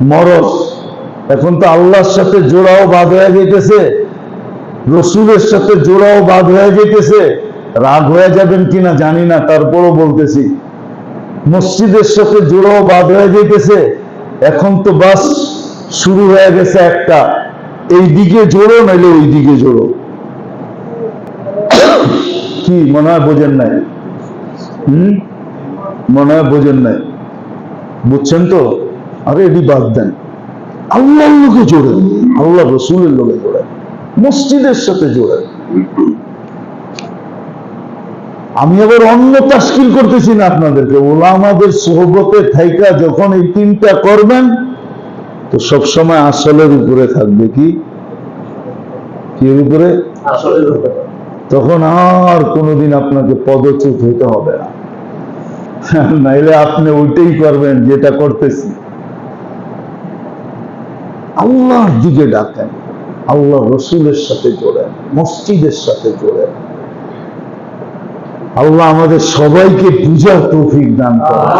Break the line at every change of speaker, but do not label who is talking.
মরস। এখন তো আল্লাহর সাথে জোড়াও বাদ হয়ে যেতেছে রসুলের সাথে জোড়াও বাদ হয়ে যেতেছে রাগ হয়ে যাবেন কিনা জানি না, তারপরও বলতেছি। মসজিদের সাথে জোড়াও বাদ হয়ে যেতেছে এখন তো বাস শুরু হয়ে গেছে একটা। এই দিকে জোড়ো নাইলে ওই দিকে জোড়ো। কি, মনে হয় বোঝেন নাই? হম? মনে হয় বোঝেন নাই। বুঝছেন তো? আরে এটি বাদ দেন। আল্লাহর লোকে জোড়েন আল্লাহ রসুলের লোকে জোড়েন মসজিদের সাথে জোড়েন আমি আবার অন্য তাস্কিল করতেছি না আপনাদেরকে। ওলামাদের সোহবতে থাইকা যখন এই তিনটা করবেন তো সবসময় আসলের উপরে থাকবে কি? এর উপরে? তখন আর কোনোদিন আপনাকে পদচ্যুত হইতে হবে না। নাইলে আপনি ওইটাই করবেন যেটা করতেছি। আল্লাহর দিকে ডাকেন, আল্লাহ রসুলের সাথে জোড়েন, মসজিদের সাথে জোড়েন। আল্লাহ আমাদের সবাইকে বুঝার তৌফিক দান করেন।